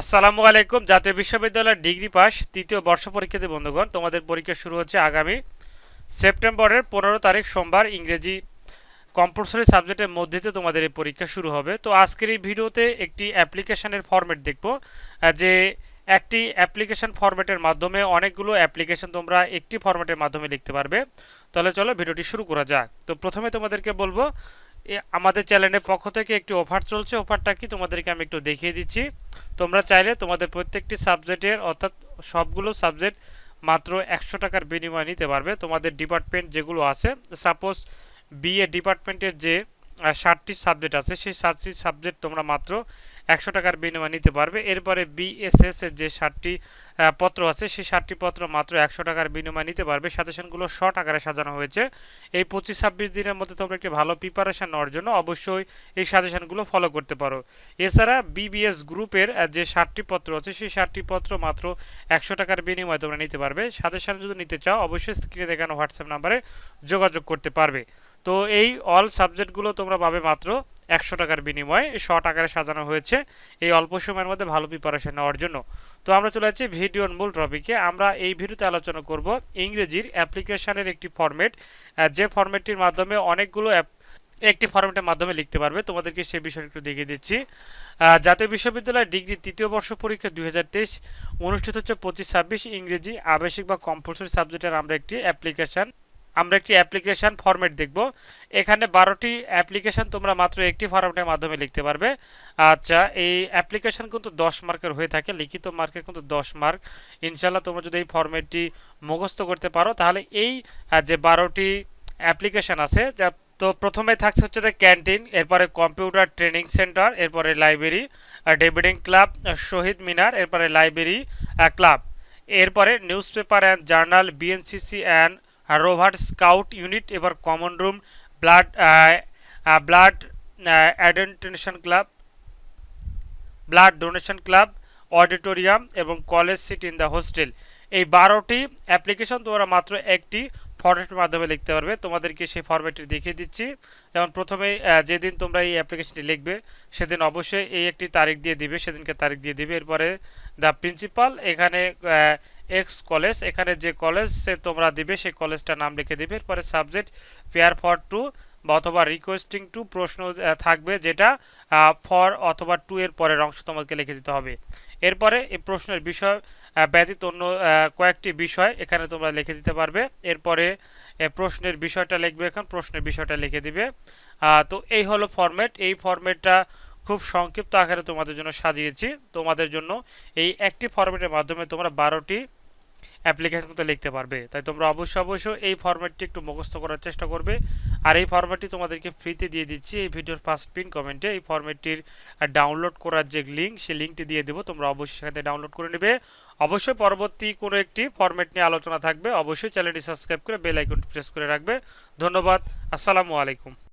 আসসালামু আলাইকুম। জাতীয় বিশ্ববিদ্যালয়ের ডিগ্রি পাস তৃতীয় বর্ষ পরীক্ষাতে বন্ধুগণ। তোমাদের পরীক্ষা শুরু হচ্ছে আগামী সেপ্টেম্বরের পনেরো তারিখ সোমবার ইংরেজি কম্পালসরি সাবজেক্টের মধ্যে দিয়ে তোমাদের এই পরীক্ষা শুরু হবে। তো আজকের এই ভিডিওতে একটি অ্যাপ্লিকেশানের ফরম্যাট দেখব যে একটি অ্যাপ্লিকেশন ফরম্যাটের মাধ্যমে অনেকগুলো অ্যাপ্লিকেশন তোমরা একটি ফরম্যাটের মাধ্যমে লিখতে পারবে। তাহলে চলো ভিডিওটি শুরু করা যাক। তো প্রথমে তোমাদেরকে বলব আমাদের চ্যানেলের পক্ষ থেকে একটি অফার চলছে। অফারটা কি? তোমাদেরকে আমি একটু দেখিয়ে দিচ্ছি। তোমরা চাইলে তোমাদের প্রত্যেকটি সাবজেক্টের অর্থাৎ সবগুলো সাবজেক্ট মাত্র একশো টাকার বিনিময়ে নিতে পারবে। তোমাদের ডিপার্টমেন্ট যেগুলো আছে সাপোজ বিএ ডিপার্টমেন্টের যে ষাটটি সাবজেক্ট আছে, সেই ষাটটি সাবজেক্ট তোমরা মাত্র একশো টাকার বিনিময়ে নিতে পারবে। এরপরে বিএসএস এর যে ষাটটি পত্র আছে, সেই ষাটটি পত্র মাত্র একশো টাকার বিনিময়ে নিতে পারবে। সাজেশনগুলো শর্ট আকারে সাজানো হয়েছে। এই পঁচিশ ছাব্বিশ দিনের মধ্যে তোমরা একটি ভালো প্রিপারেশান নেওয়ার জন্য অবশ্যই এই সাজেশনগুলো ফলো করতে পারো। এছাড়া বিবিএস গ্রুপের যে ষাটটি পত্র আছে, সেই ষাটটি পত্র মাত্র একশো টাকার বিনিময়ে তোমরা নিতে পারবে। সাজেশন যদি নিতে চাও, অবশ্যই স্ক্রিনে দেখানো হোয়াটসঅ্যাপ নাম্বারে যোগাযোগ করতে পারবে। তো এই অল সাবজেক্টগুলো তোমরা পাবে মাত্র একশো টাকার বিনিময়ে শর্ট আকারে সাজানো হয়েছে এই অল্প সময়ের মধ্যে ভালো প্রিপারেশন নেওয়ার জন্য। তো আমরা চলে যাচ্ছি ভিডিওর মূল টপিকে আমরা এই ভিডিওতে আলোচনা করব ইংরেজির অ্যাপ্লিকেশনের একটি ফরম্যাট যে ফরম্যাটটির মাধ্যমে অনেকগুলো অ্যাপ একটি ফরম্যাটের মাধ্যমে লিখতে পারবে। তোমাদেরকে সেই বিষয়টা একটু দেখিয়ে দিচ্ছি। জাতীয় বিশ্ববিদ্যালয়ের ডিগ্রি তৃতীয় বর্ষ পরীক্ষা দুই হাজার তেইশ অনুষ্ঠিত হচ্ছে পঁচিশ ছাব্বিশ ইংরেজি আবাসিক বা কম্পালসরি সাবজেক্টের আমরা একটি অ্যাপ্লিকেশন আমরা একটি অ্যাপ্লিকেশন ফরম্যাট দেখব। এখানে বারোটি অ্যাপ্লিকেশন তোমরা মাত্র একটি ফরম্যাটের মাধ্যমে লিখতে পারবে। আচ্ছা এই অ্যাপ্লিকেশন কিন্তু দশ মার্কের হয়ে থাকে। লিখিত মার্কের কিন্তু দশ মার্ক। ইনশাল্লাহ তোমরা যদি এই ফরম্যাটটি মুখস্থ করতে পারো, তাহলে এই যে বারোটি অ্যাপ্লিকেশন আছে, যা তো প্রথমে থাকছে হচ্ছে যে ক্যান্টিন, এরপরে কম্পিউটার ট্রেনিং সেন্টার, এরপরে লাইব্রেরি ডেভিডিং ক্লাব, শহীদ মিনার, এরপরে লাইব্রেরি ক্লাব। এরপরে news paper and journal, BNCC and rover scout unit, এবার common room, blood blood donation club, blood donation club, auditorium এবং college seat in the hostel. এই বারোটি application তোমরা মাত্র একটি ফরম্যাটের মাধ্যমে লিখতে পারবে। তোমাদেরকে সেই ফরম্যাটটি দেখিয়ে দিচ্ছি। যেমন প্রথমে যেদিন তোমরা এই অ্যাপ্লিকেশনটি লিখবে, সেদিন অবশ্যই এই একটি তারিখ দিয়ে দিবে, সেদিনকে তারিখ দিয়ে দিবে। এরপরে দ্য প্রিন্সিপাল, এখানে এক্স কলেজ এখানে যে কলেজ সে তোমরা দিবে, সেই কলেজটার নাম লিখে দিবে। এরপরে সাবজেক্ট পেয়ার ফর টু বা অথবা রিকোয়েস্টিং টু প্রশ্ন থাকবে যেটা ফর অথবা টু এর পরের অংশ তোমাকে লিখে দিতে হবে। এরপরে এই প্রশ্নের বিষয় ব্যতীত অন্য কয়েকটি বিষয় এখানে তোমরা লিখে দিতে পারবে। এরপরে প্রশ্নের বিষয়টা লিখবে এখন, প্রশ্নের বিষয়টা লিখে দিবে। তো এই হলো ফরম্যাট এই ফরম্যাটটা খুব সংক্ষিপ্ত আকারে তোমাদের জন্য সাজিয়েছি। তোমাদের জন্য এই একটি ফরম্যাটের মাধ্যমে তোমরা বারোটি অ্যাপ্লিকেশন লিখতে পারবে। তাই তোমরা অবশ্যই অবশ্যই এই ফরম্যাটটি একটু মুখস্থ করার চেষ্টা করবে। আর এই ফরম্যাটটি তোমাদেরকে ফ্রিতে দিয়ে দিচ্ছি। এই ভিডিওর ফার্স্ট পিন কমেন্টে এই ফরম্যাটটির ডাউনলোড করার যে লিঙ্ক সেই লিঙ্কটি দিয়ে দেবো। তোমরা অবশ্যই সেখান ডাউনলোড করে নেবে। অবশ্যই পরবর্তী কোনো একটি ফরম্যাট নিয়ে আলোচনা থাকবে। অবশ্যই চ্যানেলটি সাবস্ক্রাইব করে বেল আইকনটি প্রেস করে রাখবে। ধন্যবাদ। আসসালামু আলাইকুম।